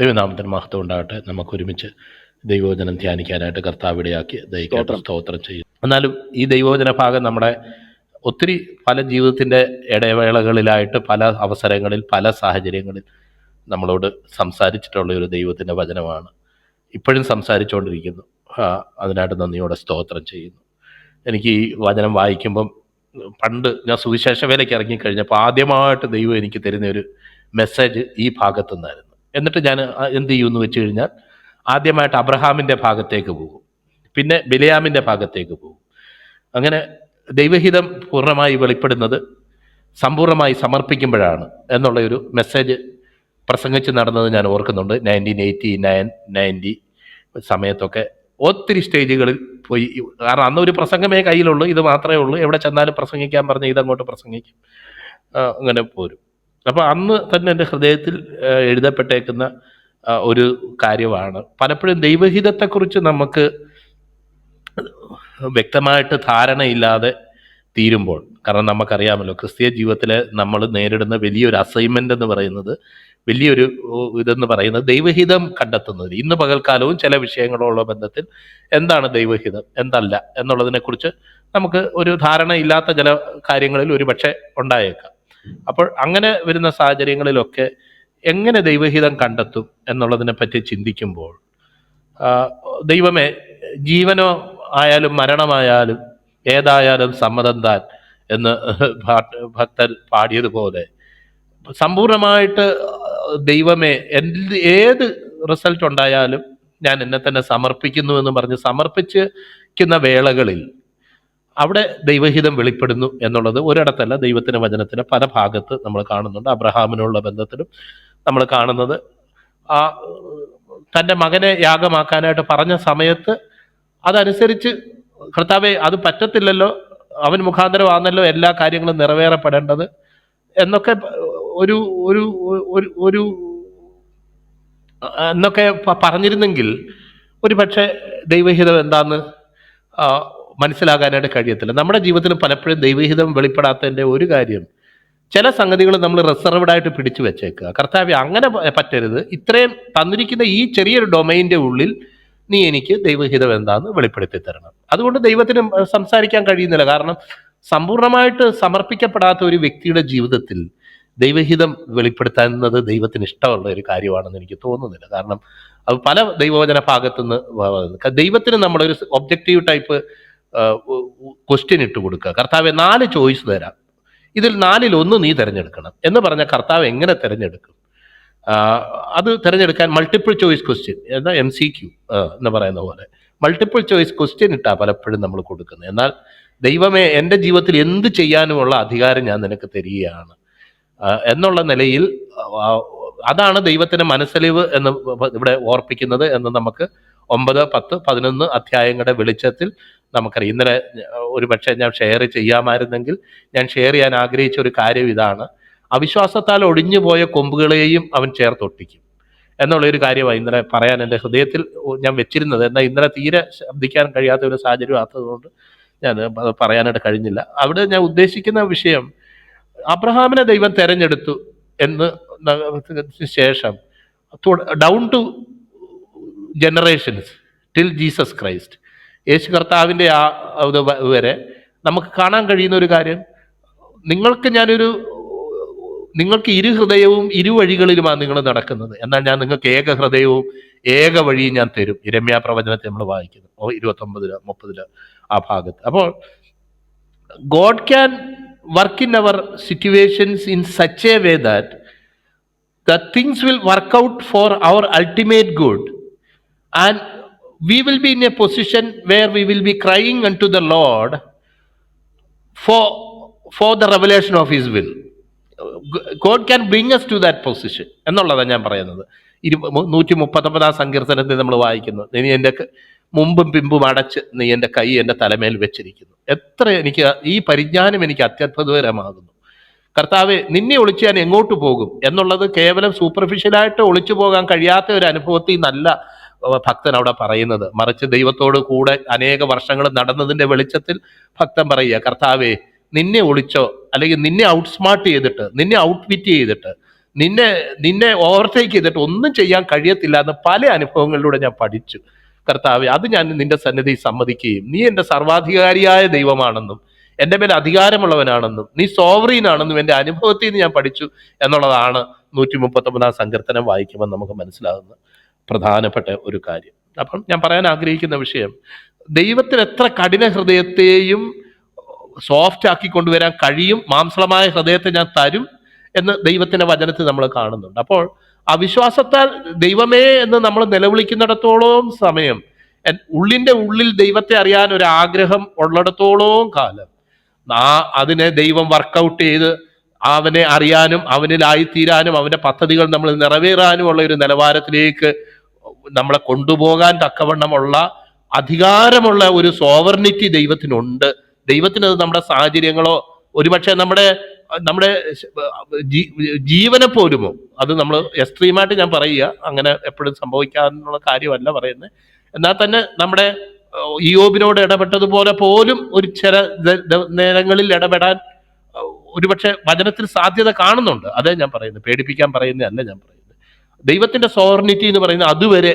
ദൈവനാമത്തിന് മഹത്വം ഉണ്ടാകട്ടെ. നമുക്ക് ഒരുമിച്ച് ദൈവോചനം ധ്യാനിക്കാനായിട്ട് കർത്താവിടെയാക്കി ദൈവം സ്തോത്രം. ചെയ്യും. എന്നാലും ഈ ദൈവോചന ഭാഗം നമ്മുടെ ഒത്തിരി പല ജീവിതത്തിന്റെ ഇടവേളകളിലായിട്ട് പല അവസരങ്ങളിൽ പല സാഹചര്യങ്ങളിൽ നമ്മളോട് സംസാരിച്ചിട്ടുള്ള ഒരു ദൈവത്തിന്റെ വചനമാണ്. ഇപ്പോഴും സംസാരിച്ചുകൊണ്ടിരിക്കുന്നു. അതിനായിട്ട് നന്ദിയോടെ സ്തോത്രം ചെയ്യുന്നു. എനിക്ക് ഈ വചനം വായിക്കുമ്പം പണ്ട് ഞാൻ സുവിശേഷ വേലയ്ക്ക് ഇറങ്ങിക്കഴിഞ്ഞപ്പോൾ ആദ്യമായിട്ട് ദൈവം എനിക്ക് തരുന്ന ഒരു മെസ്സേജ് ഈ ഭാഗത്തു നിന്നായിരുന്നു എന്നിട്ട് ഞാൻ എന്ത് ചെയ്യുമെന്ന് വെച്ച് കഴിഞ്ഞാൽ ആദ്യമായിട്ട് അബ്രഹാമിന്റെ ഭാഗത്തേക്ക് പോകും. പിന്നെ ബിലയാമിന്റെ ഭാഗത്തേക്ക് പോകും. അങ്ങനെ ദൈവഹിതം പൂർണമായി വെളിപ്പെടുന്നത് സമ്പൂർണമായി സമർപ്പിക്കുമ്പോഴാണ് എന്നുള്ള ഒരു മെസ്സേജ് പ്രസംഗിച്ച് നടന്നത് ഞാൻ ഓർക്കുന്നുണ്ട്. നയന്റീൻ എയ്റ്റി നയൻ നയന്റി സമയത്തൊക്കെ ഒത്തിരി സ്റ്റേജുകളിൽ പോയി. കാരണം അന്ന് ഒരു പ്രസംഗമേ കയ്യിലുള്ളൂ. ഇത് മാത്രമേ ഉള്ളൂ. എവിടെ ചെന്നാലും പ്രസംഗിക്കാൻ പറഞ്ഞ് ഇതങ്ങോട്ട് പ്രസംഗിക്കും. അങ്ങനെ പോരും. അപ്പോൾ അന്ന് തന്നെ എന്റെ ഹൃദയത്തിൽ എഴുതപ്പെട്ടേക്കുന്ന ഒരു കാര്യമാണ്. പലപ്പോഴും ദൈവഹിതത്തെക്കുറിച്ച് നമുക്ക് വ്യക്തമായിട്ട് ധാരണയില്ലാതെ തീരുമ്പോൾ കാരണം നമുക്കറിയാമല്ലോ ക്രിസ്തീയ ജീവിതത്തിലെ നമ്മൾ നേരിടുന്ന വലിയൊരു അസൈൻമെന്റ് എന്ന് പറയുന്നത് വലിയൊരു ഇതെന്ന് പറയുന്നത് ദൈവഹിതം കണ്ടെത്തുന്നത്. ഇന്ന് പകൽക്കാലവും ചില വിഷയങ്ങളുള്ള ബന്ധത്തിൽ എന്താണ് ദൈവഹിതം എന്തല്ല എന്നുള്ളതിനെക്കുറിച്ച് നമുക്ക് ഒരു ധാരണയില്ലാത്ത ചില കാര്യങ്ങളിൽ ഒരു പക്ഷേ ഉണ്ടായേക്കാം. അപ്പോൾ അങ്ങനെ വരുന്ന സാഹചര്യങ്ങളിലൊക്കെ എങ്ങനെ ദൈവഹിതം കണ്ടെത്തും എന്നുള്ളതിനെ പറ്റി ചിന്തിക്കുമ്പോൾ ദൈവമേ ജീവനോ ആയാലും മരണമായാലും ഏതായാലും സമ്മതം താൻ എന്ന് ഭക്തൻ പാടിയതുപോലെ സമ്പൂർണമായിട്ട് ദൈവമേ എന്ത് ഏത് റിസൾട്ട് ഉണ്ടായാലും ഞാൻ എന്നെ തന്നെ സമർപ്പിക്കുന്നു എന്ന് പറഞ്ഞ് സമർപ്പിച്ചിരിക്കുന്ന വേളകളിൽ അവിടെ ദൈവഹിതം വെളിപ്പെടുന്നു എന്നുള്ളത് ഒരിടത്തല്ല ദൈവത്തിന്റെ വചനത്തിന് പല ഭാഗത്ത് നമ്മൾ കാണുന്നുണ്ട്. അബ്രഹാമിനുള്ള ബന്ധത്തിലും നമ്മൾ കാണുന്നത്. ആ തന്റെ മകനെ യാഗമാക്കാനായിട്ട് പറഞ്ഞ സമയത്ത് അതനുസരിച്ച് കർത്താവെ അത് പറ്റത്തില്ലല്ലോ അവൻ മുഖാന്തരമാണല്ലോ എല്ലാ കാര്യങ്ങളും നിറവേറപ്പെടേണ്ടത് എന്നൊക്കെ ഒരു ഒരു ഒരു എന്നൊക്കെ പറഞ്ഞിരുന്നെങ്കിൽ ഒരു പക്ഷേ ദൈവഹിതം എന്താന്ന് മനസ്സിലാകാനായിട്ട് കഴിയത്തില്ല. നമ്മുടെ ജീവിതത്തിൽ പലപ്പോഴും ദൈവഹിതം വെളിപ്പെടാത്തതിന്റെ ഒരു കാര്യം ചില സംഗതികൾ നമ്മൾ റിസർവ്ഡ് ആയിട്ട് പിടിച്ചു വെച്ചേക്കുക. കർത്താവ് അങ്ങനെ പറ്റരുത്. ഇത്രയും തന്നിരിക്കുന്ന ഈ ചെറിയൊരു ഡൊമൈന്റെ ഉള്ളിൽ നീ എനിക്ക് ദൈവഹിതം എന്താന്ന് വെളിപ്പെടുത്തി തരണം. അതുകൊണ്ട് ദൈവത്തിന് സംസാരിക്കാൻ കഴിയുന്നില്ല. കാരണം സമ്പൂർണമായിട്ട് സമർപ്പിക്കപ്പെടാത്ത ഒരു വ്യക്തിയുടെ ജീവിതത്തിൽ ദൈവഹിതം വെളിപ്പെടുത്തുന്നത് ദൈവത്തിന് ഇഷ്ടമുള്ള ഒരു കാര്യമാണെന്ന് എനിക്ക് തോന്നുന്നില്ല. കാരണം അത് പല ദൈവവചന ഭാഗത്തുനിന്ന് ദൈവത്തിന് നമ്മളൊരു ഒബ്ജക്റ്റീവ് ടൈപ്പ് ക്വസ്റ്റ്യൻ ഇട്ട് കൊടുക്കുക. കർത്താവ് നാല് ചോയ്സ് തരാം. ഇതിൽ നാലിൽ ഒന്ന് നീ തിരഞ്ഞെടുക്കണം. എന്ന് പറഞ്ഞ കർത്താവ് എങ്ങനെ തിരഞ്ഞെടുക്കും? അത് തിരഞ്ഞെടുക്കാൻ മൾട്ടിപ്പിൾ ചോയ്സ് ക്വസ്റ്റ്യൻ എന്നാൽ എം സി ക്യു എന്ന് പറയുന്ന പോലെ. മൾട്ടിപ്പിൾ ചോയ്സ് ക്വസ്റ്റ്യൻ ഇട്ടാ പലപ്പോഴും നമ്മൾ കൊടുക്കുന്നത്. എന്നാൽ ദൈവമേ എന്റെ ജീവിതത്തിൽ എന്ത് ചെയ്യാനുമുള്ള അധികാരം ഞാൻ നിനക്ക് തരികയാണ്. എന്നുള്ള നിലയിൽ അതാണ് ദൈവത്തിന്റെ മനസ്സലിവ് എന്ന് ഇവിടെ ഓർപ്പിക്കുന്നത് എന്ന് നമുക്ക് ഒമ്പത് പത്ത് പതിനൊന്ന് അധ്യായങ്ങളുടെ വെളിച്ചത്തിൽ നമുക്കറിയാം. ഇന്നലെ ഒരു പക്ഷേ ഞാൻ ഷെയർ ചെയ്യാമായിരുന്നെങ്കിൽ ഞാൻ ഷെയർ ചെയ്യാൻ ആഗ്രഹിച്ച ഒരു കാര്യം ഇതാണ്. അവിശ്വാസത്താൽ ഒടിഞ്ഞുപോയ കൊമ്പുകളെയും അവൻ ചേർത്തൊട്ടിക്കും. എന്നുള്ള ഒരു കാര്യമാണ് ഇന്നലെ പറയാൻ എന്റെ ഹൃദയത്തിൽ ഞാൻ വെച്ചിരുന്നത്. എന്നാൽ ഇന്നലെ തീരെ ശബ്ദിക്കാൻ കഴിയാത്ത ഒരു സാഹചര്യം ആത്തതുകൊണ്ട് ഞാൻ അത് പറയാനായിട്ട് കഴിഞ്ഞില്ല. അവിടെ ഞാൻ ഉദ്ദേശിക്കുന്ന വിഷയം അബ്രഹാമിനെ ദൈവം തെരഞ്ഞെടുത്തു എന്ന് ശേഷം down to generations till Jesus Christ യേശു കർത്താവിന്റെ ആ വരെ നമുക്ക് കാണാൻ കഴിയുന്ന ഒരു കാര്യം നിങ്ങൾക്ക് ഞാനൊരു നിങ്ങൾക്ക് ഇരു ഹൃദയവും ഇരു വഴികളിലുമാണ് നിങ്ങൾ നടക്കുന്നത്. എന്നാൽ ഞാൻ നിങ്ങൾക്ക് ഏക ഹൃദയവും ഏക വഴിയും ഞാൻ തരും. രമ്യ പ്രവചനത്തെ നമ്മൾ വായിക്കുന്നു. ഓ ഇരുപത്തൊമ്പതിൽ മുപ്പതിൽ ആ ഭാഗത്ത്. അപ്പോൾ God can work in our situations in such a way that the things will work out for our ultimate good. And we will be in a position where we will be crying unto the lord for for the revelation of his will. God can bring us to that position എന്നുള്ളതാണ് ഞാൻ പറയുന്നത്. ഇരു നൂറ്റി മുപ്പത്തൊമ്പതാം സങ്കീർത്തനത്തിൽ നമ്മൾ വായിക്കുന്നു. നീ എന്റെ മുമ്പും പിമ്പും അടച്ച് നീ എന്റെ കൈ എന്റെ തലമേൽ വെച്ചിരിക്കുന്നു. എത്ര എനിക്ക് ഈ പരിജ്ഞാനം എനിക്ക് അത്യത്ഭുതകരമാകുന്നു. കർത്താവ് നിന്നെ ഒളിച്ച് ഞാൻ എങ്ങോട്ട് പോകും? എന്നുള്ളത് കേവലം സൂപ്പർഫിഷ്യലായിട്ട് ഒളിച്ചു പോകാൻ കഴിയാത്ത ഒരു അനുഭവത്തിൽ നല്ല ഭക്തൻ അവിടെ പറയുന്നത്. മറിച്ച് ദൈവത്തോട് കൂടെ അനേക വർഷങ്ങൾ നടന്നതിന്റെ വെളിച്ചത്തിൽ ഭക്തൻ പറയുക കർത്താവേ നിന്നെ ഒളിച്ചോ? അല്ലെങ്കിൽ നിന്നെ ഔട്ട്സ്മാർട്ട് ചെയ്തിട്ട് നിന്നെ ഔട്ട്വിറ്റ് ചെയ്തിട്ട് നിന്നെ നിന്നെ ഓവർടേക്ക് ചെയ്തിട്ട് ഒന്നും ചെയ്യാൻ കഴിയത്തില്ല എന്ന് പല അനുഭവങ്ങളിലൂടെ ഞാൻ പഠിച്ചു. കർത്താവ് അത് ഞാൻ നിന്റെ സന്നിധി സമ്മതിക്കുകയും നീ എന്റെ സർവാധികാരിയായ ദൈവമാണെന്നും എന്റെ മേൽ അധികാരമുള്ളവനാണെന്നും നീ സോവറീനാണെന്നും എന്റെ അനുഭവത്തിൽ നിന്ന് ഞാൻ പഠിച്ചു എന്നുള്ളതാണ് നൂറ്റി മുപ്പത്തൊമ്പതാം സങ്കീർത്തനം വായിക്കുമ്പോൾ നമുക്ക് മനസ്സിലാകുന്ന പ്രധാനപ്പെട്ട ഒരു കാര്യം. അപ്പം ഞാൻ പറയാൻ ആഗ്രഹിക്കുന്ന വിഷയം ദൈവത്തിന് എത്ര കഠിന ഹൃദയത്തെയും സോഫ്റ്റ് ആക്കി കൊണ്ടുവരാൻ കഴിയും മാംസളമായ ഹൃദയത്തെ ഞാൻ തരും എന്ന് ദൈവത്തിന്റെ വചനത്തിൽ നമ്മൾ കാണുന്നുണ്ട്. അപ്പോൾ അവിശ്വാസത്താൽ ദൈവമേ എന്ന് നമ്മൾ നിലവിളിക്കുന്നിടത്തോളം സമയം ഉള്ളിന്റെ ഉള്ളിൽ ദൈവത്തെ അറിയാൻ ഒരു ആഗ്രഹം ഉള്ളിടത്തോളം കാലം ആ അതിനെ ദൈവം വർക്കൗട്ട് ചെയ്ത് അവനെ അറിയാനും അവനിലായിത്തീരാനും അവന്റെ പദ്ധതികൾ നമ്മൾ നിറവേറാനുമുള്ള ഒരു നിലവാരത്തിലേക്ക് നമ്മളെ കൊണ്ടുപോകാൻ തക്കവണ്ണമുള്ള അധികാരമുള്ള ഒരു സോവർണിറ്റി ദൈവത്തിനുണ്ട്. ദൈവത്തിന് അത് നമ്മുടെ സാഹചര്യങ്ങളോ ഒരുപക്ഷെ നമ്മുടെ നമ്മുടെ ജീവനെ പോലുമോ. അത് നമ്മൾ എക്സ്ട്രീമായിട്ട് ഞാൻ പറയുക. അങ്ങനെ എപ്പോഴും സംഭവിക്കാനുള്ള കാര്യമല്ല പറയുന്നത്. എന്നാൽ തന്നെ നമ്മുടെ ഇയോബിനോട് ഇടപെട്ടതുപോലെ പോലും ഒരു ചില നേരങ്ങളിൽ ഇടപെടാൻ ഒരുപക്ഷെ വചനത്തിൽ സാധ്യത കാണുന്നുണ്ട്. അതേ ഞാൻ പറയുന്നത്. പേടിപ്പിക്കാൻ പറയുന്നതല്ല ഞാൻ പറയുന്നത്. ദൈവത്തിന്റെ സോവർണിറ്റി എന്ന് പറയുന്നത് അതുവരെ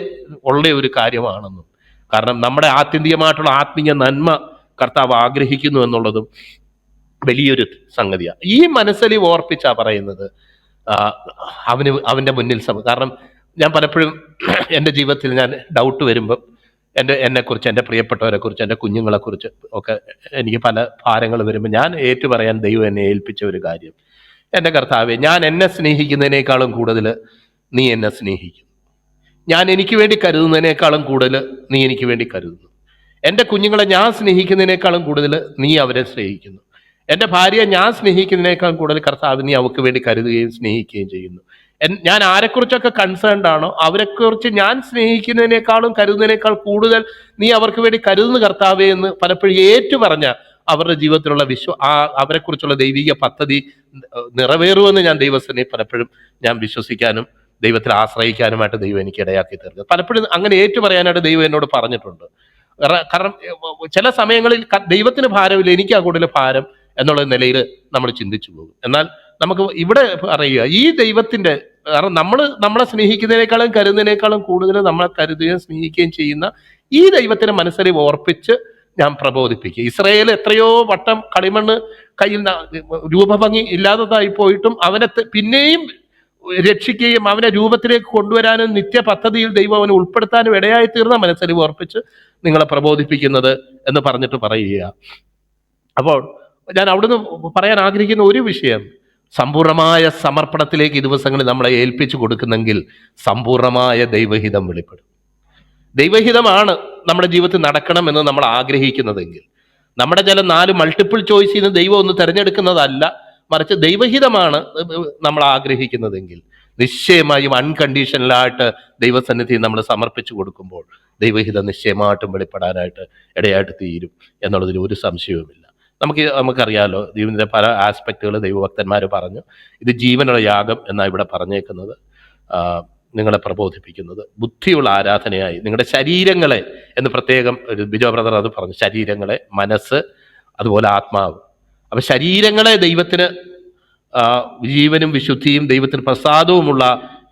ഉള്ള ഒരു കാര്യമാണെന്നും. കാരണം നമ്മുടെ ആത്യന്തികമായിട്ടുള്ള ആത്മീയ നന്മ കർത്താവ് ആഗ്രഹിക്കുന്നു എന്നുള്ളതും വലിയൊരു സംഗതിയാണ്. ഈ മനസ്സിൽ ഓർപ്പിച്ചാ പറയുന്നത് അവന് അവന്റെ മുന്നിൽ സമ കാരണം ഞാൻ പലപ്പോഴും എന്റെ ജീവിതത്തിൽ ഞാൻ ഡൗട്ട് വരുമ്പം എന്റെ എന്നെക്കുറിച്ച് എന്റെ പ്രിയപ്പെട്ടവരെ കുറിച്ച് എന്റെ കുഞ്ഞുങ്ങളെക്കുറിച്ച് ഒക്കെ എനിക്ക് പല ഭാരങ്ങൾ വരുമ്പോൾ ഞാൻ ഏറ്റു പറയാൻ ദൈവം എന്നെ ഏൽപ്പിച്ച ഒരു കാര്യം. എന്റെ കർത്താവെ ഞാൻ എന്നെ സ്നേഹിക്കുന്നതിനേക്കാളും കൂടുതൽ നീ എന്നെ സ്നേഹിക്കുന്നു. ഞാൻ എനിക്ക് വേണ്ടി കരുതുന്നതിനേക്കാളും കൂടുതൽ നീ എനിക്ക് വേണ്ടി കരുതുന്നു. എന്റെ കുഞ്ഞുങ്ങളെ ഞാൻ സ്നേഹിക്കുന്നതിനേക്കാളും കൂടുതൽ നീ അവരെ സ്നേഹിക്കുന്നു. എന്റെ ഭാര്യയെ ഞാൻ സ്നേഹിക്കുന്നതിനേക്കാളും കൂടുതൽ കർത്താവ് നീ അവൾക്ക് വേണ്ടി കരുതുകയും സ്നേഹിക്കുകയും ചെയ്യുന്നു. ഞാൻ ആരെക്കുറിച്ചൊക്കെ കൺസേൺഡ് ആണോ? അവരെക്കുറിച്ച് ഞാൻ സ്നേഹിക്കുന്നതിനേക്കാളും കരുതുന്നതിനേക്കാൾ കൂടുതൽ നീ അവർക്ക് വേണ്ടി കരുതുന്ന കർത്താവേ എന്ന് പലപ്പോഴും ഏറ്റു പറഞ്ഞ അവരുടെ ജീവിതത്തിലുള്ള വിശ്വ ആ അവരെക്കുറിച്ചുള്ള ദൈവിക പദ്ധതി നിറവേറുമെന്ന് ഞാൻ ദൈവസ്ഥനെ പലപ്പോഴും ഞാൻ വിശ്വസിക്കാനും ദൈവത്തിൽ ആശ്രയിക്കാനുമായിട്ട് ദൈവം എനിക്ക് ഇടയാക്കി തീർക്കുക പലപ്പോഴും അങ്ങനെ ഏറ്റു പറയാനായിട്ട് ദൈവം എന്നോട് പറഞ്ഞിട്ടുണ്ട്. കാരണം- ചില സമയങ്ങളിൽ ദൈവത്തിന് ഭാരമില്ല എനിക്ക് ആ കൂടുതൽ ഭാരം എന്നുള്ള നിലയിൽ നമ്മൾ ചിന്തിച്ചു പോകും. എന്നാൽ നമുക്ക് ഇവിടെ പറയുക ഈ ദൈവത്തിന്റെ കാരണം നമ്മൾ നമ്മളെ സ്നേഹിക്കുന്നതിനേക്കാളും കരുതുന്നതിനേക്കാളും കൂടുതൽ നമ്മളെ കരുതുകയും സ്നേഹിക്കുകയും ചെയ്യുന്ന ഈ ദൈവത്തിന് മനസ്സിൽ ഓർപ്പിച്ച് ഞാൻ പ്രബോധിപ്പിക്കുക ഇസ്രയേൽ എത്രയോ വട്ടം കളിമണ്ണ് കയ്യിൽ രൂപഭംഗി ഇല്ലാത്തതായി പോയിട്ടും അവനെ പിന്നെയും രക്ഷിക്കുകയും അവനെ രൂപത്തിലേക്ക് കൊണ്ടുവരാനും നിത്യ പദ്ധതിയിൽ ദൈവം അവനെ ഉൾപ്പെടുത്താനും ഇടയായി തീർന്ന മനസ്സിനെ ഉറപ്പിച്ച് നിങ്ങളെ പ്രബോധിപ്പിക്കുന്നത് എന്ന് പറഞ്ഞിട്ട് പറയുക. അപ്പോൾ ഞാൻ അവിടുന്ന് പറയാൻ ആഗ്രഹിക്കുന്ന ഒരു വിഷയം സമ്പൂർണമായ സമർപ്പണത്തിലേക്ക് ഈ ദിവസങ്ങളിൽ നമ്മളെ ഏൽപ്പിച്ചു കൊടുക്കുന്നെങ്കിൽ സമ്പൂർണമായ ദൈവഹിതം വെളിപ്പെടും. ദൈവഹിതമാണ് നമ്മുടെ ജീവിതത്തിൽ നടക്കണം എന്ന് നമ്മൾ ആഗ്രഹിക്കുന്നതെങ്കിൽ. നമ്മുടെ ചില നാല് മൾട്ടിപ്പിൾ ചോയ്സിൽ നിന്ന് ദൈവം ഒന്ന് തിരഞ്ഞെടുക്കുന്നതല്ല മറിച്ച് ദൈവഹിതമാണ് നമ്മൾ ആഗ്രഹിക്കുന്നതെങ്കിൽ നിശ്ചയമായും അൺകണ്ടീഷണലായിട്ട് ദൈവസന്നിധി നമ്മൾ സമർപ്പിച്ചു കൊടുക്കുമ്പോൾ ദൈവഹിതം നിശ്ചയമായിട്ടും വെളിപ്പെടാനായിട്ട് ഇടയായിട്ട് തീരും എന്നുള്ളതിൽ ഒരു സംശയവുമില്ല. നമുക്ക് നമുക്കറിയാലോ ദൈവത്തിന്റെ പല ആസ്പെക്റ്റുകൾ ദൈവഭക്തന്മാർ പറഞ്ഞു. ഇത് ജീവനുള്ള യാഗം എന്നാണ് ഇവിടെ പറഞ്ഞേക്കുന്നത്. നിങ്ങളെ പ്രബോധിപ്പിക്കുന്നത്. ബുദ്ധിയുള്ള ആരാധനയായി നിങ്ങളുടെ ശരീരങ്ങളെ എന്ന് പ്രത്യേകം ഒരു ബിജോ ബ്രദർ അത് പറഞ്ഞു ശരീരങ്ങളെ മനസ്സ് അതുപോലെ ആത്മാവ്. അപ്പൊ ശരീരങ്ങളെ ദൈവത്തിന് ജീവനും വിശുദ്ധിയും ദൈവത്തിന് പ്രസാദവുമുള്ള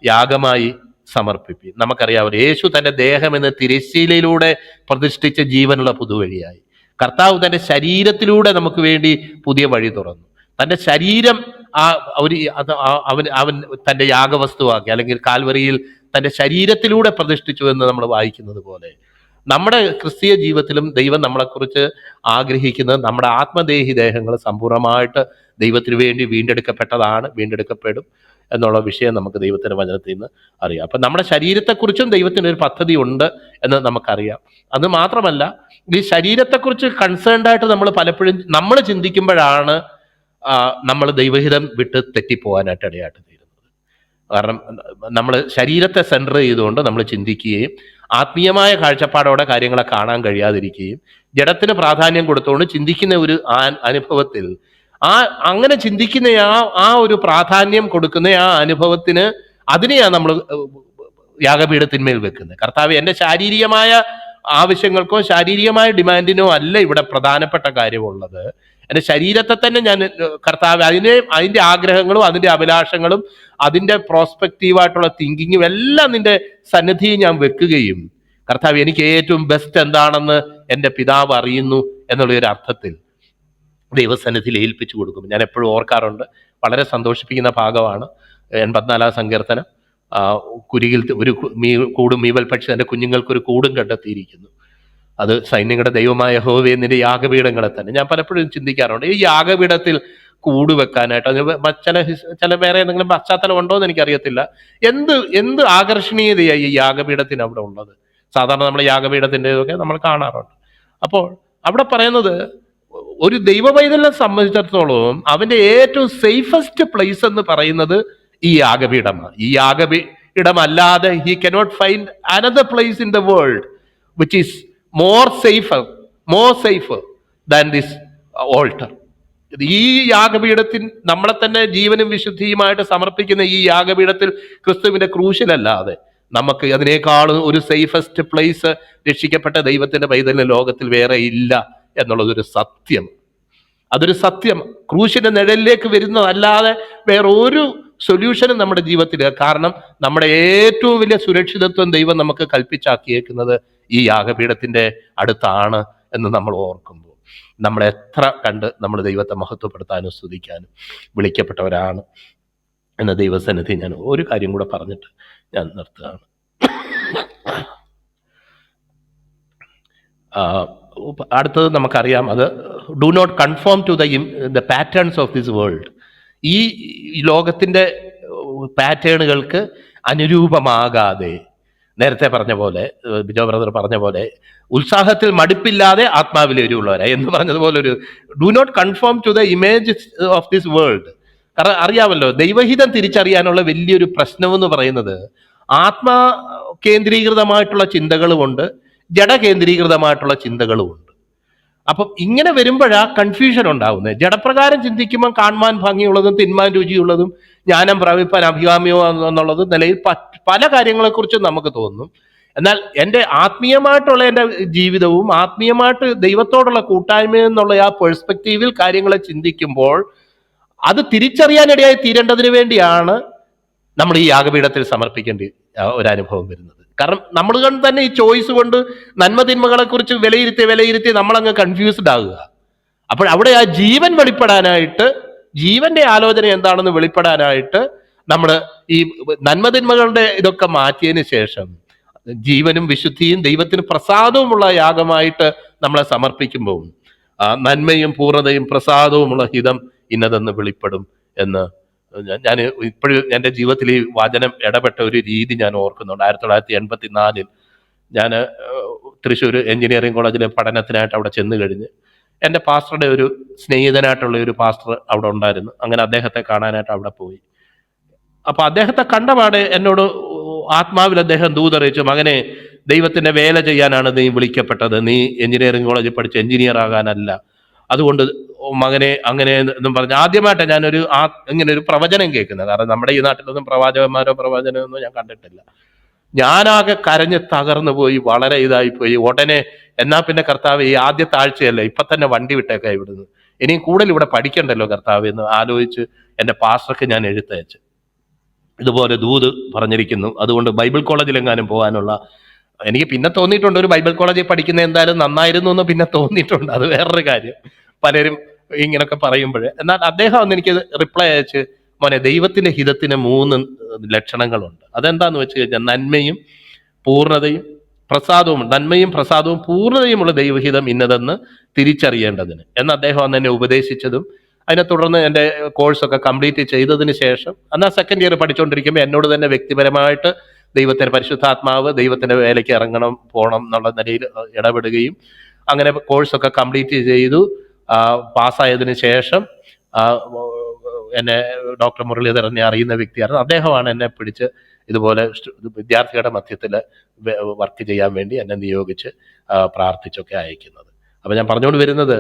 യാഗമായി സമർപ്പിപ്പി. നമുക്കറിയാമല്ലോ യേശു തന്റെ ദേഹം എന്ന തിരശ്ശീലയിലൂടെ പ്രതിഷ്ഠിച്ച ജീവനുള്ള പുതുവഴിയായി. കർത്താവ് തന്റെ ശരീരത്തിലൂടെ നമുക്ക് വേണ്ടി പുതിയ വഴി തുറന്നു. തന്റെ ശരീരം ആ ഒരു അവൻ അവൻ തന്റെ യാഗവസ്തുവാക്കി അല്ലെങ്കിൽ കാൽവറിയിൽ തന്റെ ശരീരത്തിലൂടെ പ്രതിഷ്ഠിച്ചു എന്ന് നമ്മൾ വായിക്കുന്നത് പോലെ നമ്മുടെ ക്രിസ്തീയ ജീവിതത്തിലും ദൈവം നമ്മളെക്കുറിച്ച് ആഗ്രഹിക്കുന്നത് നമ്മുടെ ആത്മദേഹി ദേഹങ്ങൾ സമ്പൂർണമായിട്ട് ദൈവത്തിന് വേണ്ടി വീണ്ടെടുക്കപ്പെട്ടതാണ് വീണ്ടെടുക്കപ്പെടും എന്നുള്ള വിഷയം നമുക്ക് ദൈവത്തിന്റെ വചനത്തിൽ നിന്ന് അറിയാം. അപ്പം നമ്മുടെ ശരീരത്തെക്കുറിച്ചും ദൈവത്തിന് ഒരു പദ്ധതി ഉണ്ട് എന്ന് നമുക്കറിയാം. അത് മാത്രമല്ല ഈ ശരീരത്തെക്കുറിച്ച് കൺസേൺഡ് ആയിട്ട് നമ്മൾ പലപ്പോഴും നമ്മൾ ചിന്തിക്കുമ്പോഴാണ് നമ്മൾ ദൈവഹിതം വിട്ട് തെറ്റിപ്പോകാനായിട്ട് ഇടയായിട്ട് തീരുന്നത്. കാരണം നമ്മൾ ശരീരത്തെ സെന്റർ ചെയ്തുകൊണ്ട് നമ്മൾ ചിന്തിക്കുകയും ആത്മീയമായ കാഴ്ചപ്പാടോടെ കാര്യങ്ങളെ കാണാൻ കഴിയാതിരിക്കുകയും ജഡത്തിന് പ്രാധാന്യം കൊടുത്തുകൊണ്ട് ചിന്തിക്കുന്ന ഒരു അനുഭവത്തിൽ ആ അങ്ങനെ ചിന്തിക്കുന്ന ആ ആ ഒരു പ്രാധാന്യം കൊടുക്കുന്ന ആ അനുഭവത്തിന് അതിനെയാണ് നമ്മൾ യാഗപീഠത്തിന്മേൽ വെക്കുന്നത്. കർത്താവ് എന്റെ ശാരീരികമായ ആവശ്യങ്ങൾക്കോ ശാരീരികമായ ഡിമാൻഡിനോ അല്ല ഇവിടെ പ്രധാനപ്പെട്ട കാര്യമുള്ളത്. എന്റെ ശരീരത്തെ തന്നെ ഞാൻ കർത്താവ് അതിനെ അതിന്റെ ആഗ്രഹങ്ങളും അതിന്റെ അഭിലാഷങ്ങളും അതിന്റെ പ്രോസ്പെക്റ്റീവായിട്ടുള്ള തിങ്കിങ്ങും എല്ലാം നിന്റെ സന്നിധിയിൽ ഞാൻ വെക്കുകയും കർത്താവ് എനിക്ക് ഏറ്റവും ബെസ്റ്റ് എന്താണെന്ന് എന്റെ പിതാവ് അറിയുന്നു എന്നുള്ള ഒരു അർത്ഥത്തിൽ ദൈവസന്നിധിയിൽ ഏൽപ്പിച്ചു കൊടുക്കും ഞാൻ എപ്പോഴും ഓർക്കാറുണ്ട്. വളരെ സന്തോഷിപ്പിക്കുന്ന ഭാഗമാണ് എൺപത്തിനാലാം സങ്കീർത്തനം. കുരുകിൽ ഒരു മീ കൂടും മീവൽ പക്ഷി തന്റെ കുഞ്ഞുങ്ങൾക്കൊരു കൂടും കണ്ടെത്തിയിരിക്കുന്നു. അത് സൈന്യങ്ങളുടെ ദൈവമായ ഹോവേ നിന്റെ യാഗപീഠങ്ങളെ തന്നെ. ഞാൻ പലപ്പോഴും ചിന്തിക്കാറുണ്ട് ഈ യാഗപീഠത്തിൽ കൂട് വെക്കാനായിട്ട് ചില ചില വേറെ എന്തെങ്കിലും പശ്ചാത്തലം ഉണ്ടോ എന്ന് എനിക്കറിയത്തില്ല. എന്ത് എന്ത് ആകർഷണീയതയായി ഈ യാഗപീഠത്തിന് അവിടെ ഉള്ളത്? സാധാരണ നമ്മൾ യാഗപീഠത്തിന്റെ ഇതൊക്കെ നമ്മൾ കാണാറുണ്ട്. അപ്പോൾ അവിടെ പറയുന്നത് ഒരു ദൈവവൈതലിനെ സംബന്ധിച്ചിടത്തോളം അവന്റെ ഏറ്റവും സേഫസ്റ്റ് പ്ലേസ് എന്ന് പറയുന്നത് ഈ യാഗപീഠമാണ്. ഈ യാഗപീഠമല്ലാതെ he cannot find another place in the world which is more safe more safe than this altar ഈ യാഗപീഠത്തിൽ നമ്മളെ തന്നെ ജീവനും വിശുദ്ധിയുമായിട്ട് സമർപ്പിക്കുന്ന ഈ യാഗപീഠത്തിൽ ക്രിസ്തുവിന്റെ ക്രൂശിലല്ലാതെ നമുക്ക് അതിനേക്കാളും ഒരു സേഫസ്റ്റ് പ്ലേസ് രക്ഷിക്കപ്പെട്ട ദൈവത്തിന്റെ പൈതലിന് ലോകത്തിൽ വേറെ ഇല്ല എന്നുള്ളതൊരു സത്യം. അതൊരു സത്യം. ക്രൂശിന്റെ നിഴലിലേക്ക് വരുന്നതല്ലാതെ വേറെ ഒരു സൊല്യൂഷനും നമ്മുടെ ജീവിതത്തിൽ കാരണം നമ്മുടെ ഏറ്റവും വലിയ സുരക്ഷിതത്വം ദൈവം നമുക്ക് കൽപ്പിച്ചാക്കിയേക്കുന്നത് ഈ യാഗപീഠത്തിന്റെ അടുത്താണ് എന്ന് നമ്മൾ ഓർക്കുമ്പോൾ നമ്മൾ എത്ര കണ്ട് നമ്മൾ ദൈവത്തെ മഹത്വപ്പെടുത്താനും സ്തുതിക്കാനും വിളിക്കപ്പെട്ടവരാണ് എന്ന ദൈവസന്നിധി ഞാൻ ഒരു കാര്യം കൂടെ പറഞ്ഞിട്ട് ഞാൻ നിർത്തുകയാണ്. അടുത്തത് നമുക്കറിയാം അത് do not confirm to the the patterns of this world ഈ ലോകത്തിന്റെ പാറ്റേണുകൾക്ക് അനുരൂപമാകാതെ നേരത്തെ പറഞ്ഞ പോലെ ബിജോ ബ്രദർ പറഞ്ഞ പോലെ ഉത്സാഹത്തിൽ മടുപ്പില്ലാതെ ആത്മാവിൽ എരിവുള്ളവരെ എന്ന് പറഞ്ഞതുപോലെ ഒരു do not confirm to the image of this world കാരണം അറിയാമല്ലോ ദൈവഹിതം തിരിച്ചറിയാനുള്ള വലിയൊരു പ്രശ്നമെന്ന് പറയുന്നത് ആത്മാ കേന്ദ്രീകൃതമായിട്ടുള്ള ചിന്തകളുമുണ്ട് ജഡകേന്ദ്രീകൃതമായിട്ടുള്ള ചിന്തകളുമുണ്ട്. അപ്പം ഇങ്ങനെ വരുമ്പോഴാ കൺഫ്യൂഷൻ ഉണ്ടാവുന്നത്. ജഡപ്രകാരം ചിന്തിക്കുമ്പോൾ കാണുവാൻ ഭംഗിയുള്ളതും തിന്മാൻ രുചിയുള്ളതും ജ്ഞാനം പ്രാപിപ്പാൻ അഭികാമ്യോ എന്നുള്ളത് നിലയിൽ പല കാര്യങ്ങളെക്കുറിച്ചും നമുക്ക് തോന്നും. എന്നാൽ എന്റെ ആത്മീയമായിട്ടുള്ള എന്റെ ജീവിതവും ആത്മീയമായിട്ട് ദൈവത്തോടുള്ള കൂട്ടായ്മ എന്നുള്ള ആ പെർസ്പെക്റ്റീവിൽ കാര്യങ്ങളെ ചിന്തിക്കുമ്പോൾ അത് തിരിച്ചറിയാനിടയായി തീരേണ്ടതിന് വേണ്ടിയാണ് നമ്മൾ ഈ യാഗപീഠത്തിൽ സമർപ്പിക്കേണ്ട ഒരു അനുഭവം വരുന്നത്. കാരണം നമ്മൾ തന്നെ ഈ ചോയ്സ് കൊണ്ട് നന്മ തിന്മകളെ കുറിച്ച് വിലയിരുത്തി വിലയിരുത്തി നമ്മളങ്ങ് കൺഫ്യൂസ്ഡ് ആകുക. അപ്പോൾ അവിടെ ആ ജീവൻ വെളിപ്പെടാനായിട്ട് ജീവന്റെ ആലോചന എന്താണെന്ന് വെളിപ്പെടാനായിട്ട് നമ്മൾ ഈ നന്മതിന്മകളുടെ ഇതൊക്കെ മാറ്റിയതിന് ശേഷം ജീവനും വിശുദ്ധിയും ദൈവത്തിന് പ്രസാദവുമുള്ള യാഗമായിട്ട് നമ്മളെ സമർപ്പിക്കുമ്പോൾ നന്മയും പൂർണതയും പ്രസാദവുമുള്ള ഹിതം ഇന്നതെന്ന് വെളിപ്പെടും എന്ന് ഞാൻ- ഞാൻ ഇപ്പോഴും എന്റെ ജീവിതത്തിൽ ഈ വചനം ഇടപെട്ട ഒരു രീതി ഞാൻ ഓർക്കുന്നുണ്ട്. ആയിരത്തി തൊള്ളായിരത്തി എൺപത്തി നാലിൽ ഞാൻ തൃശ്ശൂർ എഞ്ചിനീയറിംഗ് കോളേജിലെ പഠനത്തിനായിട്ട് അവിടെ ചെന്ന് കഴിഞ്ഞ് എന്റെ പാസ്റ്ററുടെ ഒരു സ്നേഹിതനായിട്ടുള്ള ഒരു പാസ്റ്റർ അവിടെ ഉണ്ടായിരുന്നു. അങ്ങനെ അദ്ദേഹത്തെ കാണാനായിട്ട് അവിടെ പോയി. അപ്പൊ അദ്ദേഹത്തെ കണ്ടപാട് എന്നോട് ആത്മാവിൽ അദ്ദേഹം ദൂതറിയിച്ചു മകനെ ദൈവത്തിന്റെ വേല ചെയ്യാനാണ് നീ വിളിക്കപ്പെട്ടത്. നീ എഞ്ചിനീയറിംഗ് കോളേജിൽ പഠിച്ച് എഞ്ചിനീയർ ആകാനല്ല. അതുകൊണ്ട് മകനെ അങ്ങനെ എന്നും പറഞ്ഞു ആദ്യമായിട്ട് ഞാനൊരു ആ ഇങ്ങനെ ഒരു പ്രവചനം കേൾക്കുന്നത്. കാരണം നമ്മുടെ ഈ നാട്ടിലൊന്നും പ്രവാചകന്മാരോ പ്രവചനമൊന്നും ഞാൻ കണ്ടിട്ടില്ല. ഞാനാകെ കരഞ്ഞ് തകർന്നു പോയി വളരെ ഇതായി പോയി. ഉടനെ എന്നാ പിന്നെ കർത്താവ് ഈ ആദ്യ ആഴ്ചയല്ലേ ഇപ്പൊ തന്നെ വണ്ടി വിട്ടേക്കാ ഇവിടുന്ന്. ഇനിയും കൂടുതൽ ഇവിടെ പഠിക്കണ്ടല്ലോ കർത്താവ് എന്ന് ആലോചിച്ച് എന്റെ പാസ്റ്റർക്ക് ഞാൻ എഴുത്തയച്ചു. ഇതുപോലെ ദൂത് പറഞ്ഞിരിക്കുന്നു. അതുകൊണ്ട് ബൈബിൾ കോളേജിലെങ്ങാനും പോകാനുള്ള എനിക്ക് പിന്നെ തോന്നിയിട്ടുണ്ട് ഒരു ബൈബിൾ കോളേജിൽ പഠിക്കുന്ന എന്തായാലും നന്നായിരുന്നു എന്ന് പിന്നെ തോന്നിയിട്ടുണ്ട്. അത് വേറൊരു കാര്യം. പലരും ഇങ്ങനൊക്കെ പറയുമ്പോൾ എന്നാൽ അദ്ദേഹം അന്ന് എനിക്ക് റിപ്ലൈ അയച്ച് മോനെ ദൈവത്തിന്റെ ഹിതത്തിന് മൂന്ന് ലക്ഷണങ്ങളുണ്ട്. അതെന്താന്ന് വെച്ച് കഴിഞ്ഞാൽ നന്മയും പൂർണതയും പ്രസാദവും നന്മയും പ്രസാദവും പൂർണതയുമുള്ള ദൈവഹിതം ഇന്നതെന്ന് തിരിച്ചറിയേണ്ടതിന്. എന്ന് അദ്ദേഹം അന്ന് എന്നെ ഉപദേശിച്ചതും അതിനെ തുടർന്ന് എന്റെ കോഴ്സൊക്കെ കംപ്ലീറ്റ് ചെയ്തതിന് ശേഷം എന്നാൽ സെക്കൻഡ് ഇയർ പഠിച്ചുകൊണ്ടിരിക്കുമ്പോൾ എന്നോട് തന്നെ വ്യക്തിപരമായിട്ട് ദൈവത്തിന്റെ പരിശുദ്ധാത്മാവ് ദൈവത്തിന്റെ വേലയ്ക്ക് ഇറങ്ങണം പോകണം എന്നുള്ള നിലയിൽ ഇടപെടുകയും അങ്ങനെ കോഴ്സൊക്കെ കംപ്ലീറ്റ് ചെയ്തു. പാസ്സായതിനു ശേഷം എന്നെ ഡോക്ടർ മുരളീധരനെ അറിയുന്ന വ്യക്തിയാണ് അദ്ദേഹമാണ് എന്നെ പിടിച്ച് ഇതുപോലെ വിദ്യാർത്ഥികളുടെ മധ്യത്തിൽ വർക്ക് ചെയ്യാൻ വേണ്ടി എന്നെ നിയോഗിച്ച് പ്രാർത്ഥിച്ചൊക്കെ അയക്കുന്നത്. അപ്പൊ ഞാൻ പറഞ്ഞുകൊണ്ട് വരുന്നത്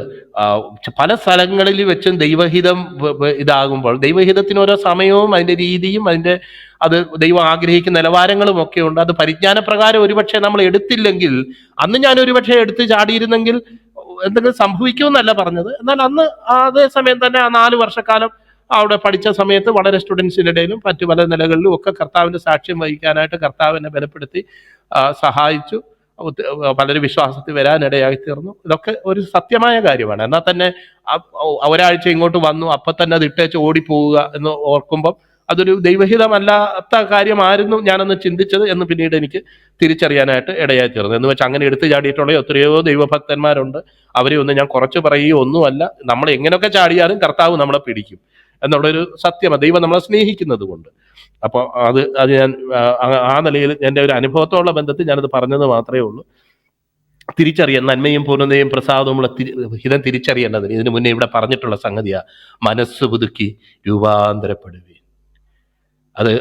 പല സ്ഥലങ്ങളിൽ വെച്ചും ദൈവഹിതം ഇതാകുമ്പോൾ ദൈവഹിതത്തിന് ഓരോ സമയവും അതിന്റെ രീതിയും അതിന്റെ അത് ദൈവം ആഗ്രഹിക്കുന്ന നിലവാരങ്ങളും ഒക്കെ ഉണ്ട്. അത് പരിജ്ഞാനപ്രകാരം ഒരുപക്ഷെ നമ്മൾ എടുത്തില്ലെങ്കിൽ അന്ന് ഞാൻ ഒരുപക്ഷെ എടുത്ത് ചാടിയിരുന്നെങ്കിൽ എന്തെങ്കിലും സംഭവിക്കുമെന്നല്ല പറഞ്ഞത്. എന്നാൽ അന്ന് അതേ സമയം തന്നെ ആ നാല് വർഷക്കാലം അവിടെ പഠിച്ച സമയത്ത് വളരെ സ്റ്റുഡൻസിന്റെ ഇടയിലും മറ്റു പല നിലകളിലും ഒക്കെ കർത്താവിന്റെ സാക്ഷ്യം വഹിക്കാനായിട്ട് കർത്താവിനെ ബലപ്പെടുത്തി സഹായിച്ചു. പലരും വിശ്വാസത്തിൽ വരാനിടയായി തീർന്നു. ഇതൊക്കെ ഒരു സത്യമായ കാര്യമാണ്. എന്നാൽ തന്നെ ഒരാഴ്ച ഇങ്ങോട്ട് വന്നു അപ്പം തന്നെ അത് ഇട്ടേച്ച് ഓടിപ്പോവുക എന്ന് ഓർക്കുമ്പം അതൊരു ദൈവഹിതമല്ലാത്ത കാര്യമായിരുന്നു ഞാനന്ന് ചിന്തിച്ചത് എന്ന് പിന്നീട് എനിക്ക് തിരിച്ചറിയാനായിട്ട് ഇടയായി തീർന്നു. എന്ന് വെച്ചാൽ അങ്ങനെ എടുത്തു ചാടിയിട്ടുള്ള എത്രയോ ദൈവഭക്തന്മാരുണ്ട്. അവരെ ഒന്നും ഞാൻ കുറച്ച് പറയുകയോ ഒന്നുമല്ല നമ്മൾ എങ്ങനെയൊക്കെ ചാടിയാലും കർത്താവ് നമ്മളെ പിടിക്കും. എന്നുള്ളൊരു സത്യമാണ് ദൈവം നമ്മളെ സ്നേഹിക്കുന്നത് കൊണ്ട് അപ്പോൾ അത് അത് ഞാൻ ആ, നിലയിൽ എന്റെ ഒരു അനുഭവത്തോടുള്ള ബന്ധത്തിൽ ഞാനത് പറഞ്ഞത് മാത്രമേ ഉള്ളൂ. തിരിച്ചറിയാൻ നന്മയും പൂർണതയും പ്രസാദവുമുള്ള ഹിതം തിരിച്ചറിയേണ്ടതിന് ഇതിനു മുന്നേ ഇവിടെ പറഞ്ഞിട്ടുള്ള സംഗതിയാ മനസ്സ് പുതുക്കി രൂപാന്തരപ്പെടുവീൻ. അത്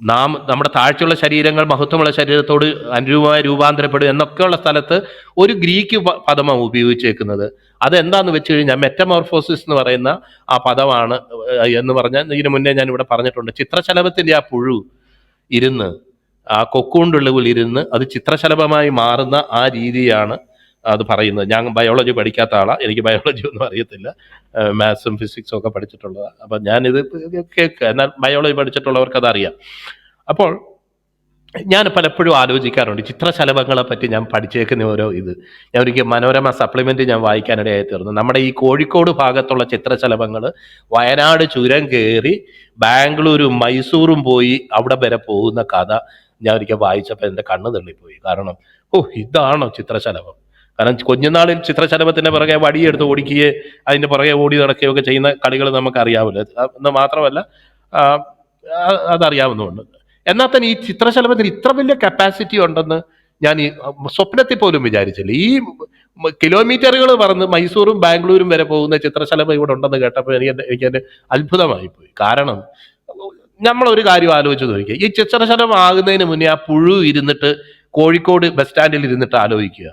നാം നമ്മുടെ താഴ്ചയുള്ള ശരീരങ്ങൾ മഹത്വമുള്ള ശരീരത്തോട് അനുരൂപമായി രൂപാന്തരപ്പെടും എന്നൊക്കെയുള്ള സ്ഥലത്ത് ഒരു ഗ്രീക്ക് പദമാണ് ഉപയോഗിച്ചേക്കുന്നത്. അതെന്താന്ന് വെച്ച് കഴിഞ്ഞാൽ മെറ്റമോർഫോസിസ് എന്ന് പറയുന്ന ആ പദമാണ് എന്ന് പറഞ്ഞാൽ ഇതിനു മുന്നേ ഞാൻ ഇവിടെ പറഞ്ഞിട്ടുണ്ട്. ചിത്രശലഭത്തിന്റെ ആ പുഴു ഇരുന്ന് ആ കൊക്കുകൊണ്ടുള്ളവിൽ ഇരുന്ന് അത് ചിത്രശലഭമായി മാറുന്ന ആ രീതിയാണ് അത് പറയുന്നത്. ഞാൻ ബയോളജി പഠിക്കാത്ത ആളാണ് എനിക്ക് ബയോളജി ഒന്നും അറിയത്തില്ല. മാത്സും ഫിസിക്സും ഒക്കെ പഠിച്ചിട്ടുള്ളതാണ് അപ്പം ഞാനിത് കേൾക്കുക എന്നാൽ ബയോളജി പഠിച്ചിട്ടുള്ളവർക്ക് അതറിയാം. അപ്പോൾ ഞാൻ പലപ്പോഴും ആലോചിക്കാറുണ്ട് ചിത്രശലഭങ്ങളെ പറ്റി ഞാൻ പഠിച്ചേക്കുന്ന ഓരോ ഇത്. ഞാൻ ഒരിക്കൽ മനോരമ സപ്ലിമെന്റ് ഞാൻ വായിക്കാനിടയായി തീർന്നു. നമ്മുടെ ഈ കോഴിക്കോട് ഭാഗത്തുള്ള ചിത്രശലഭങ്ങൾ വയനാട് ചുരം കയറി ബാംഗ്ലൂരും മൈസൂറും പോയി അവിടെ വരെ പോകുന്ന കഥ ഞാൻ ഒരിക്കൽ വായിച്ചപ്പോൾ എന്റെ കണ്ണ് തള്ളിപ്പോയി കാരണം ഓ ഇതാണോ ചിത്രശലഭം? കാരണം കുഞ്ഞുനാളിൽ ചിത്രശലഭത്തിന്റെ പുറകെ വടിയെടുത്ത് ഓടിക്കുകയെ അതിന്റെ പുറകെ ഓടി നടക്കുകയോ ഒക്കെ ചെയ്യുന്ന കളികൾ നമുക്ക് അറിയാവില്ല എന്ന് മാത്രമല്ല അതറിയാവുന്നതുകൊണ്ട് എന്നാൽ തന്നെ ഈ ചിത്രശലഭത്തിന് ഇത്ര വലിയ കപ്പാസിറ്റി ഉണ്ടെന്ന് ഞാൻ ഈ സ്വപ്നത്തിൽ പോലും വിചാരിച്ചില്ല. ഈ കിലോമീറ്ററുകൾ പറന്ന് മൈസൂറും ബാംഗ്ലൂരും വരെ പോകുന്ന ചിത്രശലഭം ഇവിടെ ഉണ്ടെന്ന് കേട്ടപ്പോൾ എനിക്ക് എനിക്ക് എന്റെ അത്ഭുതമായി പോയി. കാരണം നമ്മളൊരു കാര്യം ആലോചിച്ച് നോക്കിക്കുക ഈ ചിത്രശലഭം ആകുന്നതിന് മുന്നേ ആ പുഴു ഇരുന്നിട്ട് കോഴിക്കോട് ബസ് സ്റ്റാൻഡിൽ ഇരുന്നിട്ട് ആലോചിക്കുക.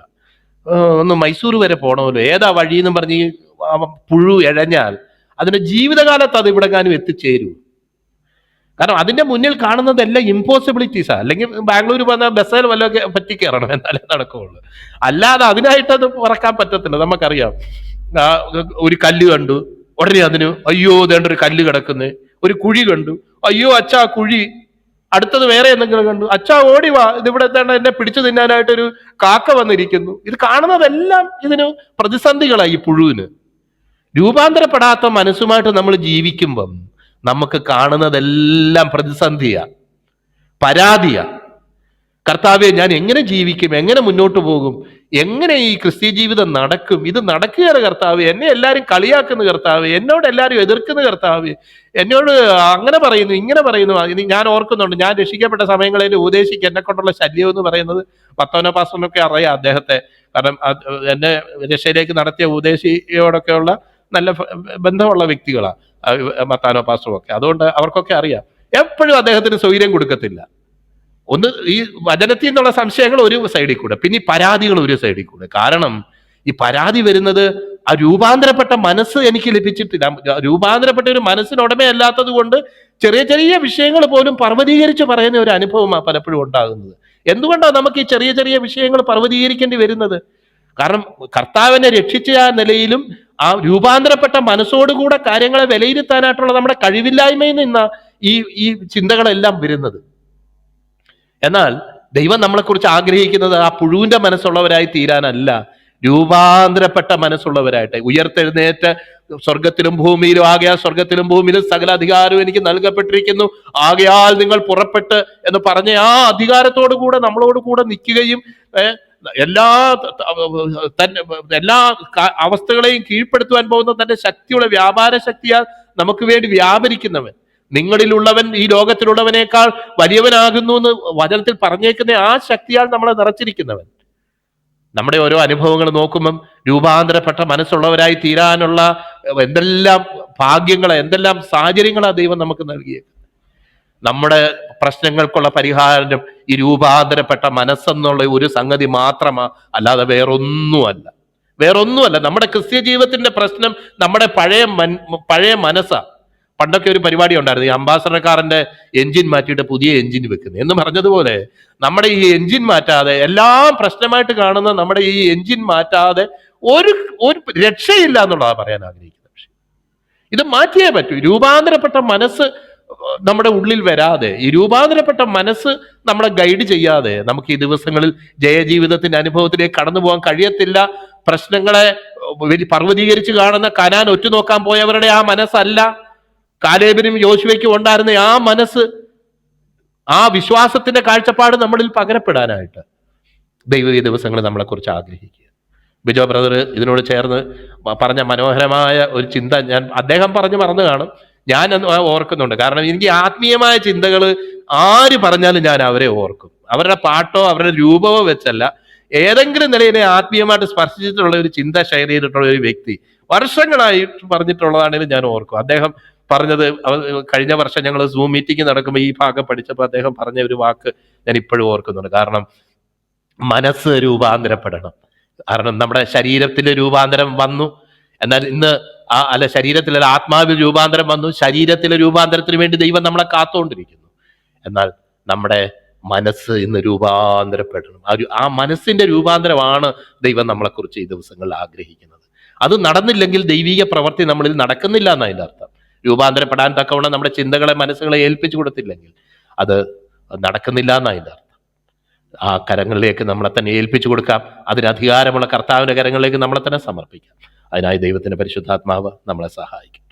ഒന്ന് മൈസൂർ വരെ പോകണമല്ലോ ഏതാ വഴി എന്ന് പറഞ്ഞ് പുഴു എഴഞ്ഞാൽ അതിന്റെ ജീവിതകാലത്ത് അത് ഇവിടെങ്ങാനും എത്തിച്ചേരൂ. കാരണം അതിന്റെ മുന്നിൽ കാണുന്നതെല്ലാം ഇമ്പോസിബിലിറ്റീസാ അല്ലെങ്കിൽ ബാംഗ്ലൂർ വന്ന ബസ്സിൽ വല്ലതൊക്കെ പറ്റി കയറണം എന്നാലേ നടക്കുകയുള്ളൂ അല്ലാതെ അതിനായിട്ട് അത് പറക്കാൻ പറ്റത്തില്ല. നമുക്കറിയാം. ഒരു കല്ല് കണ്ടു. ഉടനെ അതിന് അയ്യോ ഇതേണ്ട ഒരു കല്ല് കിടക്കുന്നു. ഒരു കുഴി കണ്ടു. അയ്യോ അച്ഛാ കുഴി. അടുത്തത് വേറെ എന്തെങ്കിലും കണ്ടു. അച്ഛാ ഓടി വാ. ഇതിവിടെ തന്നെ എന്നെ പിടിച്ചു തിന്നാനായിട്ടൊരു കാക്ക വന്നിരിക്കുന്നു. ഇത് കാണുന്നതെല്ലാം ഇതിന് പ്രതിസന്ധികളായി പുഴുവിന്. രൂപാന്തരപ്പെടാത്ത മനസ്സുമായിട്ട് നമ്മൾ ജീവിക്കുമ്പം നമുക്ക് കാണുന്നതെല്ലാം പ്രതിസന്ധിയാ പരാതിയാ. കർത്താവെ ഞാൻ എങ്ങനെ ജീവിക്കും? എങ്ങനെ മുന്നോട്ട് പോകും? എങ്ങനെ ഈ ക്രിസ്ത്യ ജീവിതം നടക്കും? ഇത് നടക്കുകയാണ് കർത്താവ്. എന്നെ എല്ലാവരും കളിയാക്കുന്ന കർത്താവ്. എന്നോട് എല്ലാവരും എതിർക്കുന്ന കർത്താവ്. എന്നോട് അങ്ങനെ പറയുന്നു ഇങ്ങനെ പറയുന്നു. ഇനി ഞാൻ ഓർക്കുന്നുണ്ട്. ഞാൻ രക്ഷിക്കപ്പെട്ട സമയങ്ങളിൽ ഉപദേശിക്ക് എന്നെ കൊണ്ടുള്ള ശല്യം എന്ന് പറയുന്നത് പത്തോനോ പാസ്റ്ററിനൊക്കെ അറിയാം അദ്ദേഹത്തെ. കാരണം എന്നെ രക്ഷയിലേക്ക് നടത്തിയ ഉപദേശിയോടൊക്കെയുള്ള നല്ല ബന്ധമുള്ള വ്യക്തികളാണ് മത്താനോ പാസ്റ്ററും ഒക്കെ അതുകൊണ്ട് അവർക്കൊക്കെ അറിയാം. എപ്പോഴും അദ്ദേഹത്തിന് സ്വൈര്യം കൊടുക്കത്തില്ല. ഒന്ന് ഈ വചനത്തിൽ നിന്നുള്ള സംശയങ്ങൾ ഒരു സൈഡിൽ കൂടെ പിന്നെ ഈ പരാതികൾ ഒരു സൈഡിൽ കൂടെ. കാരണം ഈ പരാതി വരുന്നത് ആ രൂപാന്തരപ്പെട്ട മനസ്സ് എനിക്ക് ലഭിച്ചിട്ടില്ല രൂപാന്തരപ്പെട്ട ഒരു മനസ്സിനുടമയല്ലാത്തത് കൊണ്ട് ചെറിയ ചെറിയ വിഷയങ്ങൾ പോലും പർവതീകരിച്ച് പറയുന്ന ഒരു അനുഭവമാണ് പലപ്പോഴും ഉണ്ടാകുന്നത്. എന്തുകൊണ്ടാണ് നമുക്ക് ഈ ചെറിയ ചെറിയ വിഷയങ്ങൾ പർവതീകരിക്കേണ്ടി വരുന്നത്? കാരണം കർത്താവിനെ രക്ഷിച്ച ആ നിലയിലും ആ രൂപാന്തരപ്പെട്ട മനസ്സോടുകൂടെ കാര്യങ്ങളെ വിലയിരുത്താനായിട്ടുള്ള നമ്മുടെ കഴിവില്ലായ്മയിൽ നിന്നാണ് ഈ ഈ ചിന്തകളെല്ലാം വരുന്നത്. എന്നാൽ ദൈവം നമ്മളെക്കുറിച്ച് ആഗ്രഹിക്കുന്നത് ആ പുഴുവിന്റെ മനസ്സുള്ളവരായി തീരാനല്ല. രൂപാന്തരപ്പെട്ട മനസ്സുള്ളവരായിട്ട്. ഉയർത്തെഴുന്നേറ്റ് സ്വർഗത്തിലും ഭൂമിയിലും ആകയാൽ സ്വർഗത്തിലും ഭൂമിയിലും സകല അധികാരവും എനിക്ക് നൽകപ്പെട്ടിരിക്കുന്നു. ആകയാൽ നിങ്ങൾ പുറപ്പെട്ട് എന്ന് പറഞ്ഞ ആ അധികാരത്തോടു കൂടെ നമ്മളോട് കൂടെ നിൽക്കുകയും എല്ലാ തന്നെ എല്ലാ അവസ്ഥകളെയും കീഴ്പ്പെടുത്തുവാൻ പോകുന്ന തന്റെ ശക്തിയുള്ള വ്യാപാര ശക്തിയാൽ നമുക്ക് വേണ്ടി വ്യാപരിക്കുന്നവൻ. നിങ്ങളിലുള്ളവൻ ഈ ലോകത്തിലുള്ളവനേക്കാൾ വലിയവനാകുന്നു എന്ന് വചനത്തിൽ പറഞ്ഞേക്കുന്ന ആ ശക്തിയാൽ നമ്മളെ നിറച്ചിരിക്കുന്നവൻ. നമ്മുടെ ഓരോ അനുഭവങ്ങൾ നോക്കുമ്പം രൂപാന്തരപ്പെട്ട മനസ്സുള്ളവരായി തീരാനുള്ള എന്തെല്ലാം ഭാഗ്യങ്ങളെ എന്തെല്ലാം സാഹചര്യങ്ങളാണ് ദൈവം നമുക്ക് നൽകിയത് നമ്മുടെ പ്രശ്നങ്ങൾക്കുള്ള പരിഹാരം ഈ രൂപാന്തരപ്പെട്ട മനസ്സെന്നുള്ള ഒരു സംഗതി മാത്രമാ അല്ലാതെ വേറൊന്നുമല്ല. വേറൊന്നുമല്ല. നമ്മുടെ ക്രിസ്ത്യ ജീവിതത്തിന്റെ പ്രശ്നം നമ്മുടെ പഴയ മൻ പഴയ മനസ്സാ. പണ്ടൊക്കെ ഒരു പരിപാടി ഉണ്ടായിരുന്നു. ഈ അംബാസഡർ കാറിന്റെ എഞ്ചിൻ മാറ്റിയിട്ട് പുതിയ എഞ്ചിൻ വെക്കുന്നത് എന്ന് പറഞ്ഞതുപോലെ നമ്മുടെ ഈ എഞ്ചിൻ മാറ്റാതെ എല്ലാം പ്രശ്നമായിട്ട് കാണുന്ന നമ്മുടെ ഈ എഞ്ചിൻ മാറ്റാതെ ഒരു ഒരു രക്ഷയില്ല എന്നുള്ളതാണ് പറയാൻ ആഗ്രഹിക്കുന്നത് പക്ഷെ. ഇത് മാറ്റിയേ പറ്റൂ. രൂപാന്തരപ്പെട്ട മനസ്സ് നമ്മുടെ ഉള്ളിൽ വരാതെ ഈ രൂപാന്തരപ്പെട്ട മനസ്സ് നമ്മളെ ഗൈഡ് ചെയ്യാതെ നമുക്ക് ഈ ദിവസങ്ങളിൽ ജയജീവിതത്തിന്റെ അനുഭവത്തിലേക്ക് കടന്നു പോകാൻ കഴിയത്തില്ല. പ്രശ്നങ്ങളെ പർവതീകരിച്ച് കാണുന്ന കനാൻ ഒറ്റുനോക്കാൻ പോയവരുടെ ആ മനസ്സല്ല. കാലേബിനും യോശുവയ്ക്കും ഉണ്ടായിരുന്ന ആ മനസ്സ് ആ വിശ്വാസത്തിന്റെ കാഴ്ചപ്പാട് നമ്മളിൽ പകരപ്പെടാനായിട്ട് ദൈവീയ ദിവസങ്ങൾ നമ്മളെക്കുറിച്ച് ആഗ്രഹിക്കുക. ബിജോ ബ്രദർ ഇതിനോട് ചേർന്ന് പറഞ്ഞ മനോഹരമായ ഒരു ചിന്ത ഞാൻ അദ്ദേഹം പറഞ്ഞു മറന്നു കാണും. ഞാൻ ഓർക്കുന്നുണ്ട്. കാരണം എനിക്ക് ആത്മീയമായ ചിന്തകൾ ആര് പറഞ്ഞാലും ഞാൻ അവരെ ഓർക്കും. അവരുടെ പാട്ടോ അവരുടെ രൂപമോ വെച്ചല്ല. ഏതെങ്കിലും നിലയിലെ ആത്മീയമായിട്ട് സ്പർശിച്ചിട്ടുള്ള ഒരു ചിന്ത ഷെയർ ചെയ്തിട്ടുള്ള ഒരു വ്യക്തി വർഷങ്ങളായിട്ട് പറഞ്ഞിട്ടുള്ളതാണെങ്കിലും ഞാൻ ഓർക്കും. അദ്ദേഹം പറഞ്ഞത് കഴിഞ്ഞ വർഷം ഞങ്ങൾ സൂം മീറ്റിംഗ് നടക്കുമ്പോൾ ഈ ഭാഗം പഠിച്ചപ്പോൾ അദ്ദേഹം പറഞ്ഞ ഒരു വാക്ക് ഞാൻ ഇപ്പോഴും ഓർക്കുന്നുണ്ട്. കാരണം മനസ്സ് രൂപാന്തരപ്പെടണം. കാരണം നമ്മുടെ ശരീരത്തിൽ രൂപാന്തരം വന്നു. എന്നാൽ ഇന്ന് ആ അല്ല ശരീരത്തിലെ ആത്മാവിൽ രൂപാന്തരം വന്നു. ശരീരത്തിലെ രൂപാന്തരത്തിന് വേണ്ടി ദൈവം നമ്മളെ കാത്തുകൊണ്ടിരിക്കുന്നു എന്നാൽ നമ്മുടെ മനസ്സ് ഇന്ന് രൂപാന്തരപ്പെടണം. ആ ഒരു- ആ മനസ്സിന്റെ രൂപാന്തരമാണ് ദൈവം നമ്മളെക്കുറിച്ച് ഈ ദിവസങ്ങളിൽ ആഗ്രഹിക്കുന്നത്. അത് നടന്നില്ലെങ്കിൽ ദൈവിക പ്രവൃത്തി നമ്മളിൽ നടക്കുന്നില്ല എന്നതിന്റെ അർത്ഥം. രൂപാന്തരപ്പെടാൻ തക്കവണ്ണം നമ്മുടെ ചിന്തകളെ മനസ്സുകളെ ഏൽപ്പിച്ചു കൊടുത്തില്ലെങ്കിൽ അത് നടക്കുന്നില്ല എന്നതിന്റെ അർത്ഥം. ആ കരങ്ങളിലേക്ക് നമ്മളെ തന്നെ ഏൽപ്പിച്ചു കൊടുക്കാം. അതിന് അധികാരമുള്ള കർത്താവിന്റെ കരങ്ങളിലേക്ക് നമ്മളെ തന്നെ സമർപ്പിക്കാം. അതിനായി ദൈവത്തിന്റെ പരിശുദ്ധാത്മാവ് നമ്മളെ സഹായിക്കും.